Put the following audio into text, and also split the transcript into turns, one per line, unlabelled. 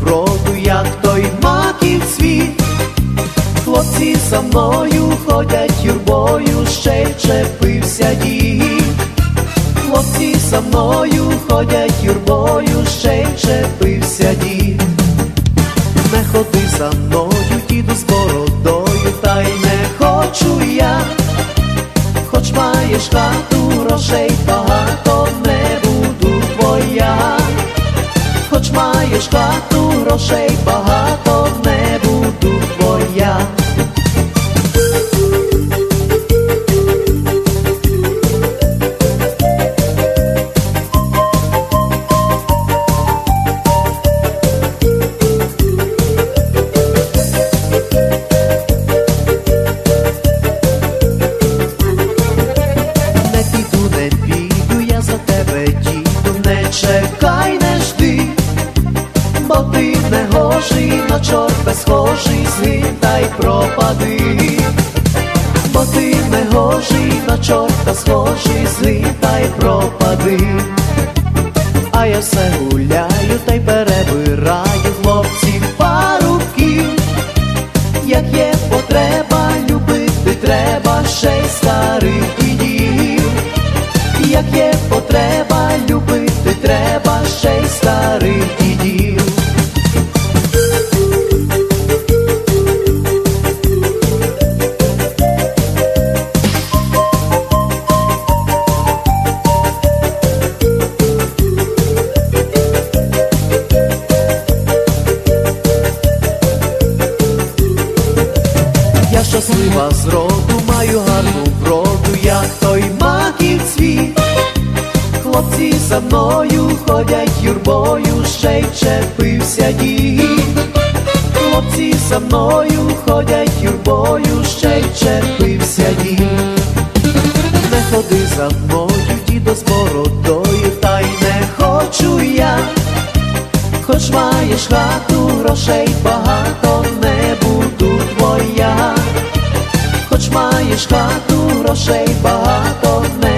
вроду, як той маків цвіт. Хлопці за мною ходять юрбою, ще й чепився дід. Хлопці за мною ходять юрбою, ще й чепився дід. Не ходи за мною, діду з бородою, та й не хочу я, хоч маєш хату, грошей багато не хоч маєш хату, грошей багато не буду піду, не піду, я за тебе діду, не чекай, чорта схожий, та й пропади, бо ти не гожий, на чорта схожий, згинь та й пропади, а я все гуляю та й перебираю хлопців парубків, як є потреба, любити треба ще й старих дідів, як є потреба, любити треба ще й старих дідів. Щаслива з роду, маю гарну вроду, як той маків цвіт. Хлопці за мною ходять юрбою, ще й чепився дід. Хлопці за мною ходять юрбою, ще й чепився дід. Не ходи за мною, дідо з бородою, та й не хочу я. Хоч маєш хату, грошей багато не буду твоя, маєш хату, грошей багато не.